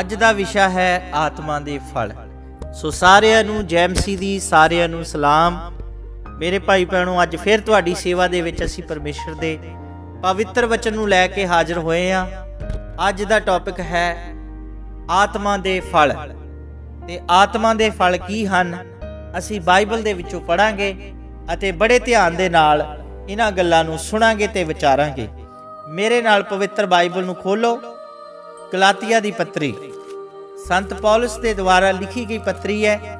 ਅੱਜ ਦਾ ਵਿਸ਼ਾ ਹੈ ਆਤਮਾ ਦੇ ਫਲ। ਸੋ ਸਾਰਿਆਂ ਨੂੰ ਜੈਮਸੀ ਦੀ ਸਾਰਿਆਂ ਨੂੰ ਸਲਾਮ। ਮੇਰੇ ਭਾਈ ਭੈਣੋ, ਅੱਜ ਫਿਰ ਤੁਹਾਡੀ ਸੇਵਾ ਦੇ ਵਿੱਚ ਅਸੀਂ ਪਰਮੇਸ਼ਰ ਦੇ ਪਵਿੱਤਰ ਵਚਨ ਨੂੰ ਲੈ ਕੇ ਹਾਜ਼ਰ ਹੋਏ ਹਾਂ। ਅੱਜ ਦਾ ਟੌਪਿਕ ਹੈ ਆਤਮਾ ਦੇ ਫਲ। ਤੇ ਆਤਮਾ ਦੇ ਫਲ ਕੀ ਹਨ? ਅਸੀਂ ਬਾਈਬਲ ਦੇ ਵਿੱਚੋਂ ਪੜਾਂਗੇ ਅਤੇ ਬੜੇ ਧਿਆਨ ਦੇ ਨਾਲ ਇਹਨਾਂ ਗੱਲਾਂ ਨੂੰ ਸੁਣਾਂਗੇ ਤੇ ਵਿਚਾਰਾਂਗੇ। ਮੇਰੇ ਨਾਲ ਪਵਿੱਤਰ ਬਾਈਬਲ ਨੂੰ ਖੋਲੋ। ਗਲਾਤੀਆ ਦੀ ਪੱਤਰੀ। ਸੰਤ ਪੌਲਸ ਦੇ ਦੁਆਰਾ ਲਿਖੀ ਗਈ ਪੱਤਰੀ ਹੈ।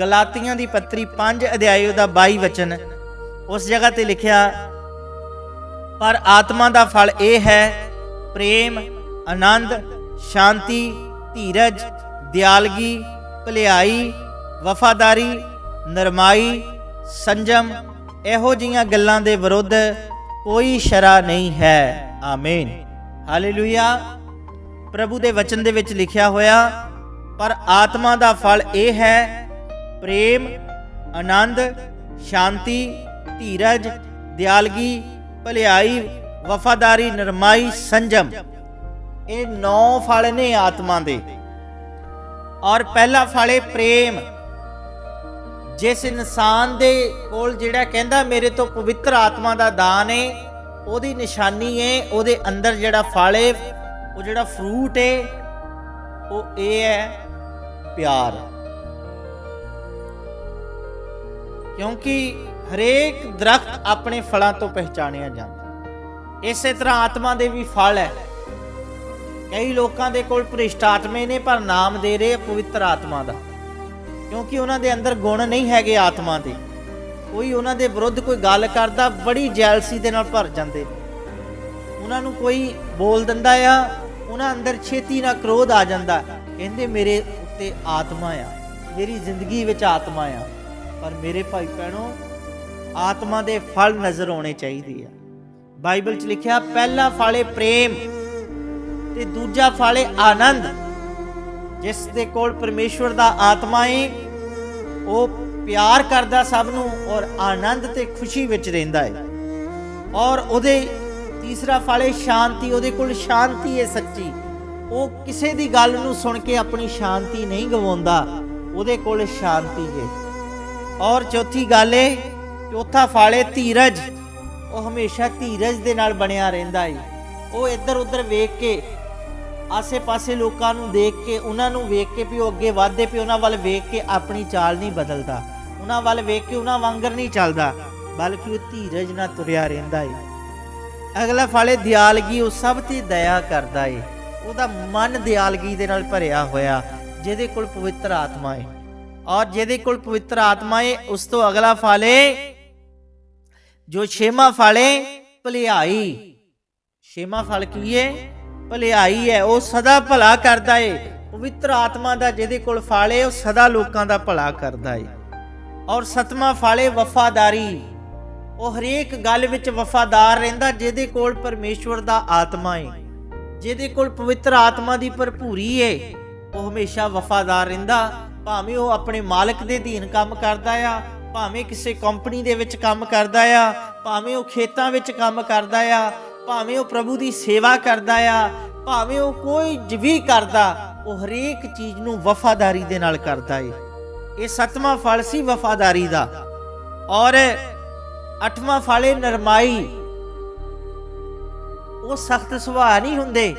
ਗਲਾਤੀਆਂ ਦੀ ਪੱਤਰੀ 5 ਅਧਿਆਇ ਦਾ 22 ਵਚਨ। ਉਸ ਜਗ੍ਹਾ ਤੇ ਲਿਖਿਆ, ਪਰ ਆਤਮਾ ਦਾ ਫਲ ਇਹ ਹੈ, ਪ੍ਰੇਮ, ਆਨੰਦ, ਸ਼ਾਂਤੀ, ਧੀਰਜ, ਦਿਆਲਗੀ, ਭਲਾਈ, ਵਫਾਦਾਰੀ, ਨਰਮਾਈ, ਸੰਜਮ, ਇਹੋ ਜੀਆਂ ਗੱਲਾਂ ਦੇ ਵਿਰੁੱਧ ਕੋਈ ਸ਼ਰਾ ਨਹੀਂ ਹੈ। ਆਮੀਨ। ਹਾਲੇਲੂਇਆ। ਪ੍ਰਭੂ ਦੇ ਵਚਨ ਦੇ ਵਿੱਚ ਲਿਖਿਆ ਹੋਇਆ, ਪਰ ਆਤਮਾ ਦਾ ਫਲ ਇਹ ਹੈ, ਪ੍ਰੇਮ, ਆਨੰਦ, ਸ਼ਾਂਤੀ, ਧੀਰਜ, ਦਿਆਲਗੀ, ਭਲਾਈ, ਵਫਾਦਾਰੀ, ਨਰਮਾਈ, ਸੰਜਮ। ਇਹ ਨੌ ਫਲ ਨੇ ਆਤਮਾ ਦੇ। ਔਰ ਪਹਿਲਾ ਫਲ ਹੈ ਪ੍ਰੇਮ। ਜਿਸ ਇਨਸਾਨ ਦੇ ਕੋਲ ਜਿਹੜਾ ਕਹਿੰਦਾ, ਮੇਰੇ ਤੋਂ ਪਵਿੱਤਰ ਆਤਮਾ ਦਾ ਦਾਨ ਹੈ ਉਹਦੀ ਨਿਸ਼ਾਨੀ ਹੈ ਉਹਦੇ ਅੰਦਰ ਜਿਹੜਾ ਫਲ ਹੈ ਉਹ ਜਿਹੜਾ ਫਰੂਟ ਹੈ ਉਹ ਇਹ ਹੈ ਪਿਆਰ। ਕਿਉਂਕਿ ਹਰੇਕ ਦਰਖਤ ਆਪਣੇ ਫਲਾਂ ਤੋਂ ਪਹਿਚਾਣਿਆ ਜਾਂਦਾ। ਇਸੇ ਤਰ੍ਹਾਂ ਆਤਮਾ ਦੇ ਵੀ ਫਲ ਹੈ। ਕਈ ਲੋਕਾਂ ਦੇ ਕੋਲ ਭ੍ਰਿਸ਼ਟ ਆਤਮੇ ਨੇ, ਪਰ ਨਾਮ ਦੇ ਰਹੇ ਪਵਿੱਤਰ ਆਤਮਾ ਦਾ। ਕਿਉਂਕਿ ਉਹਨਾਂ ਦੇ ਅੰਦਰ ਗੁਣ ਨਹੀਂ ਹੈਗੇ ਆਤਮਾ ਦੇ। ਕੋਈ ਉਹਨਾਂ ਦੇ ਵਿਰੁੱਧ ਕੋਈ ਗੱਲ ਕਰਦਾ, ਬੜੀ ਜੈਲਸੀ ਦੇ ਨਾਲ ਭਰ ਜਾਂਦੇ ਉਹਨਾਂ ਨੂੰ ਕੋਈ ਬੋਲ ਦਿੰਦਾ ਆ ਉਹਨਾਂ ਅੰਦਰ ਛੇਤੀ ਨਾਲ ਕ੍ਰੋਧ ਆ ਜਾਂਦਾ। ਕਹਿੰਦੇ, ਮੇਰੇ ਉੱਤੇ ਆਤਮਾ ਆ। ਮੇਰੀ ਜ਼ਿੰਦਗੀ ਵਿੱਚ ਆਤਮਾ ਆ। ਪਰ ਮੇਰੇ ਭਾਈ ਭੈਣੋ, ਆਤਮਾ ਦੇ ਫਲ ਨਜ਼ਰ ਆਉਣੇ ਚਾਹੀਦੇ ਆ। ਬਾਈਬਲ 'ਚ ਲਿਖਿਆ, ਪਹਿਲਾ ਫਾਲੇ ਪ੍ਰੇਮ ਤੇ ਦੂਜਾ ਫਾਲੇ ਆਨੰਦ। ਜਿਸ ਦੇ ਕੋਲ ਪਰਮੇਸ਼ਵਰ ਦਾ ਆਤਮਾ ਹੈ ਉਹ ਪਿਆਰ ਕਰਦਾ ਸਭ ਨੂੰ ਔਰ ਆਨੰਦ ਤੇ ਖੁਸ਼ੀ ਵਿੱਚ ਰਹਿੰਦਾ ਹੈ ਔਰ ਉਹਦੇ ਤੀਸਰਾ ਫਲ ਹੈ ਸ਼ਾਂਤੀ, ਉਹਦੇ ਕੋਲ ਸ਼ਾਂਤੀ ਹੈ ਸੱਚੀ। ਉਹ ਕਿਸੇ ਦੀ ਗੱਲ ਨੂੰ ਸੁਣ ਕੇ ਆਪਣੀ ਸ਼ਾਂਤੀ ਨਹੀਂ ਗਵਾਉਂਦਾ, ਉਹਦੇ ਕੋਲ ਸ਼ਾਂਤੀ ਹੈ। ਔਰ ਚੌਥੀ ਗੱਲ ਹੈ ਚੌਥਾ ਫਲ ਹੈ ਧੀਰਜ, ਉਹ ਹਮੇਸ਼ਾ ਧੀਰਜ ਦੇ ਨਾਲ ਬਣਿਆ ਰਹਿੰਦਾ ਹੈ ਉਹ ਇੱਧਰ ਉੱਧਰ ਵੇਖ ਕੇ, ਆਸੇ-ਪਾਸੇ ਲੋਕਾਂ ਨੂੰ ਦੇਖ ਕੇ, ਉਹਨਾਂ ਨੂੰ ਵੇਖ ਕੇ ਵੀ ਉਹ ਅੱਗੇ ਵਧਦੇ ਪਏ, ਉਹਨਾਂ ਵੱਲ ਵੇਖ ਕੇ ਆਪਣੀ ਚਾਲ ਨਹੀਂ ਬਦਲਦਾ। ਉਹਨਾਂ ਵੱਲ ਵੇਖ ਕੇ ਉਹਨਾਂ ਵਾਂਗਰ ਨਹੀਂ ਚੱਲਦਾ, ਬਲਕਿ ਉਹ ਧੀਰਜ ਨਾਲ ਤੁਰਿਆ ਰਹਿੰਦਾ ਏ। ਅਗਲਾ ਫਲ ਹੈ ਦਿਆਲਗੀ, ਉਹ ਸਭ ਤੇ ਦਇਆ ਕਰਦਾ ਏ। ਉਹਦਾ ਮਨ ਦਿਆਲਗੀ ਦੇ ਨਾਲ ਭਰਿਆ ਹੋਇਆ, ਜਿਹਦੇ ਕੋਲ ਪਵਿੱਤਰ ਆਤਮਾ ਏ। ਔਰ ਜਿਹਦੇ ਕੋਲ ਪਵਿੱਤਰ ਆਤਮਾ ਏ, ਉਸ ਤੋਂ ਅਗਲਾ ਫਲ ਏ, ਜੋ ਛੇਵਾਂ ਫਲ ਏ, ਭਲਾਈ। ਛੇਵਾਂ ਫਲ ਕੀ ਏ? ਭਲਾਈ ਹੈ ਉਹ ਸਦਾ ਭਲਾ ਕਰਦਾ ਏ। ਪਵਿੱਤਰ ਆਤਮਾ ਦਾ ਜਿਹਦੇ ਕੋਲ ਫਲ ਏ, ਉਹ ਸਦਾ ਲੋਕਾਂ ਦਾ ਭਲਾ ਕਰਦਾ ਏ। ਔਰ ਸਤਵਾਂ ਫਲ ਏ, ਵਫਾਦਾਰੀ। ਉਹ ਹਰੇਕ ਗੱਲ ਵਿੱਚ ਵਫਾਦਾਰ ਰਹਿੰਦਾ, ਜਿਹਦੇ ਕੋਲ ਪਰਮੇਸ਼ਵਰ ਦਾ ਆਤਮਾ ਏ। ਜਿਹਦੇ ਕੋਲ ਪਵਿੱਤਰ ਆਤਮਾ ਦੀ ਭਰਪੂਰੀ ਏ, ਉਹ ਹਮੇਸ਼ਾ ਵਫਾਦਾਰ ਰਹਿੰਦਾ। ਭਾਵੇਂ ਉਹ ਆਪਣੇ ਮਾਲਕ ਦੇ ਅਧੀਨ ਕੰਮ ਕਰਦਾ ਆ, ਭਾਵੇਂ ਕਿਸੇ ਕੰਪਨੀ ਦੇ ਵਿੱਚ ਕੰਮ ਕਰਦਾ ਆ, ਭਾਵੇਂ ਉਹ ਖੇਤਾਂ ਵਿੱਚ ਕੰਮ ਕਰਦਾ ਆ, ਭਾਵੇਂ ਉਹ ਪ੍ਰਭੂ ਦੀ ਸੇਵਾ ਕਰਦਾ ਆ, ਭਾਵੇਂ ਉਹ ਕੋਈ ਵੀ ਕਰਦਾ, ਉਹ ਹਰੇਕ ਚੀਜ਼ ਨੂੰ ਵਫਾਦਾਰੀ ਦੇ ਨਾਲ ਕਰਦਾ ਏ। ਇਹ ਸੱਤਵਾਂ ਫਲ ਸੀ ਵਫਾਦਾਰੀ ਦਾ। ਔਰ ਅੱਠਵਾਂ ਫਾਲੇ ਨਰਮਾਈ। ਉਹ ਸਖਤ ਸੁਭਾਅ ਨਹੀਂ ਹੁੰਦੇ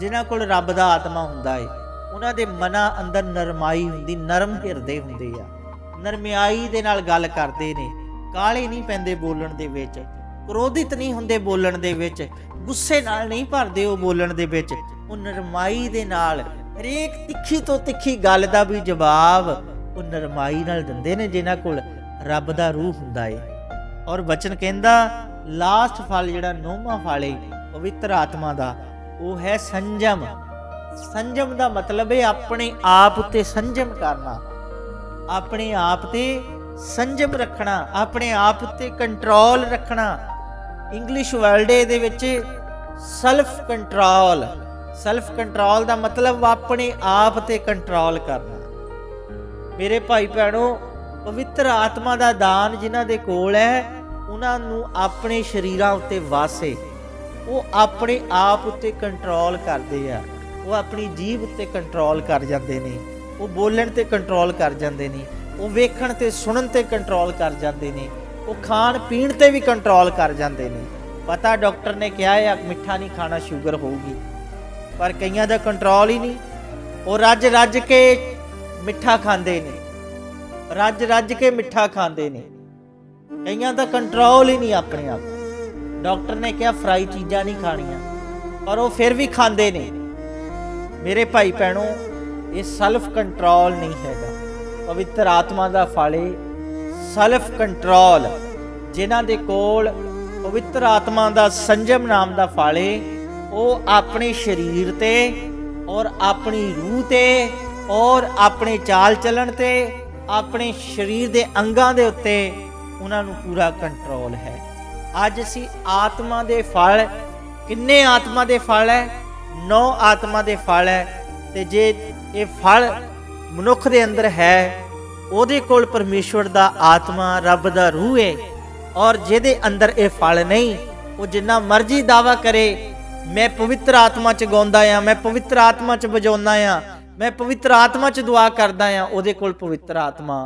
ਜਿਨ੍ਹਾਂ ਕੋਲ ਰੱਬ ਦਾ ਆਤਮਾ ਹੁੰਦਾ ਏ। ਉਹਨਾਂ ਦੇ ਮਨਾਂ ਅੰਦਰ ਨਰਮਾਈ ਹੁੰਦੀ, ਨਰਮ ਹਿਰਦੇ ਹੁੰਦੇ ਆ। ਨਰਮਿਆਈ ਦੇ ਨਾਲ ਗੱਲ ਕਰਦੇ ਨੇ, ਕਾਲੇ ਨਹੀਂ ਪੈਂਦੇ ਬੋਲਣ ਦੇ ਵਿੱਚ, ਕ੍ਰੋਧਿਤ ਨਹੀਂ ਹੁੰਦੇ ਬੋਲਣ ਦੇ ਵਿੱਚ, ਗੁੱਸੇ ਨਾਲ ਨਹੀਂ ਭਰਦੇ ਉਹ ਬੋਲਣ ਦੇ ਵਿੱਚ। ਉਹ ਨਰਮਾਈ ਦੇ ਨਾਲ ਹਰੇਕ ਤਿੱਖੀ ਤੋਂ ਤਿੱਖੀ ਗੱਲ ਦਾ ਵੀ ਜਵਾਬ ਉਹ ਨਰਮਾਈ ਨਾਲ ਦਿੰਦੇ ਨੇ ਜਿਨ੍ਹਾਂ ਕੋਲ ਰੱਬ ਦਾ ਰੂਹ ਹੁੰਦਾ ਏ। ਔਰ ਬਚਨ ਕਹਿੰਦਾ ਲਾਸਟ ਫਲ ਜਿਹੜਾ ਨੌਵਾਂ ਫਲ ਏ, ਪਵਿੱਤਰ ਆਤਮਾ ਦਾ, ਉਹ ਹੈ ਸੰਜਮ। ਸੰਜਮ ਦਾ ਮਤਲਬ ਹੈ ਆਪਣੇ ਆਪ ਉੱਤੇ ਸੰਜਮ ਕਰਨਾ। ਆਪਣੇ ਆਪ ਤੇ ਸੰਜਮ ਰੱਖਣਾ, ਆਪਣੇ ਆਪ 'ਤੇ ਕੰਟਰੋਲ ਰੱਖਣਾ। ਇੰਗਲਿਸ਼ ਵਰਲਡ ਦੇ ਵਿੱਚ ਸੈਲਫ ਕੰਟਰੋਲ ਸੈਲਫ ਕੰਟਰੋਲ ਦਾ ਮਤਲਬ ਆਪਣੇ ਆਪ ਤੇ ਕੰਟਰੋਲ ਕਰਨਾ। ਮੇਰੇ ਭਾਈ ਭੈਣੋ, ਪਵਿੱਤਰ ਆਤਮਾ ਦਾ ਦਾਨ ਜਿਨ੍ਹਾਂ ਦੇ ਕੋਲ ਹੈ ਉਹਨਾਂ ਨੂੰ ਆਪਣੇ ਸ਼ਰੀਰਾਂ ਉੱਤੇ ਵਾਸੇ। ਉਹ ਆਪਣੇ ਆਪ ਉੱਤੇ ਕੰਟਰੋਲ ਕਰਦੇ ਆ। ਉਹ ਆਪਣੀ ਜੀਭ ਉੱਤੇ ਕੰਟਰੋਲ ਕਰ ਜਾਂਦੇ ਨੇ। ਉਹ ਬੋਲਣ ਤੇ ਕੰਟਰੋਲ ਕਰ ਜਾਂਦੇ ਨੇ। ਉਹ ਵੇਖਣ ਤੇ ਸੁਣਨ ਤੇ ਕੰਟਰੋਲ ਕਰ ਜਾਂਦੇ ਨੇ। ਉਹ ਖਾਣ ਪੀਣ ਤੇ ਵੀ ਕੰਟਰੋਲ ਕਰ ਜਾਂਦੇ ਨੇ। ਪਤਾ ਡਾਕਟਰ ਨੇ ਕਿਹਾ ਹੈ ਮਿੱਠਾ ਨਹੀਂ ਖਾਣਾ ਸ਼ੂਗਰ ਹੋਊਗੀ। ਪਰ ਕਈਆਂ ਦਾ ਕੰਟਰੋਲ ਹੀ ਨਹੀਂ। ਉਹ ਰੱਜ ਰੱਜ ਕੇ ਮਿੱਠਾ ਖਾਂਦੇ ਨੇ। ਰੱਜ ਰੱਜ ਕੇ ਮਿੱਠਾ ਖਾਂਦੇ ਨੇ। ਕਈਆਂ ਦਾ ਕੰਟਰੋਲ ਹੀ ਨਹੀਂ ਆਪਣੇ ਆਪ। ਡਾਕਟਰ ਨੇ ਕਿਹਾ, ਫਰਾਈ ਚੀਜ਼ਾਂ ਨਹੀਂ ਖਾਣੀਆਂ। ਪਰ ਉਹ ਫਿਰ ਵੀ ਖਾਂਦੇ ਨੇ। ਮੇਰੇ ਭਾਈ ਭੈਣੋ, ਇਹ ਸੈਲਫ ਕੰਟਰੋਲ ਨਹੀਂ ਹੈਗਾ। ਪਵਿੱਤਰ ਆਤਮਾ ਦਾ ਫਲ ਏ ਸੈਲਫ ਕੰਟਰੋਲ ਜਿਨ੍ਹਾਂ ਦੇ ਕੋਲ ਪਵਿੱਤਰ ਆਤਮਾ ਦਾ ਸੰਜਮ ਨਾਮ ਦਾ ਫਲ, ਉਹ ਆਪਣੇ ਸਰੀਰ ਤੇ ਔਰ ਆਪਣੀ ਰੂਹ ਤੇ ਔਰ ਆਪਣੇ ਚਾਲ ਚੱਲਣ ਤੇ, ਆਪਣੇ ਸਰੀਰ ਦੇ ਅੰਗਾਂ ਦੇ ਉੱਤੇ ਉਹਨਾਂ ਨੂੰ ਪੂਰਾ ਕੰਟਰੋਲ ਹੈ। ਅੱਜ ਅਸੀਂ ਆਤਮਾ ਦੇ ਫਲ, ਕਿੰਨੇ ਆਤਮਾ ਦੇ ਫਲ ਹੈ? ਨੌ ਆਤਮਾ ਦੇ ਫਲ ਹੈ ਤੇ ਜੇ ਇਹ ਫਲ ਮਨੁੱਖ ਦੇ ਅੰਦਰ ਹੈ, ਉਹਦੇ ਕੋਲ ਪਰਮੇਸ਼ਵਰ ਦਾ ਆਤਮਾ, ਰੱਬ ਦਾ ਰੂਹ ਹੈ ਔਰ ਜਿਹਦੇ ਅੰਦਰ ਇਹ ਫਲ ਨਹੀਂ, ਉਹ ਜਿੰਨਾ ਮਰਜ਼ੀ ਦਾਵਾ ਕਰੇ, ਮੈਂ ਪਵਿੱਤਰ ਆਤਮਾ ਚ ਗਾਉਂਦਾ ਆ, ਮੈਂ ਪਵਿੱਤਰ ਆਤਮਾ ਚ ਵਜਾਉਂਦਾ ਆ, ਮੈਂ ਪਵਿੱਤਰ ਆਤਮਾ ਚ ਦੁਆ ਕਰਦਾ ਆ, ਉਹਦੇ ਕੋਲ ਪਵਿੱਤਰ ਆਤਮਾ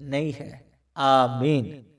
ਨਹੀਂ ਹੈ। ਆਮੀਨ।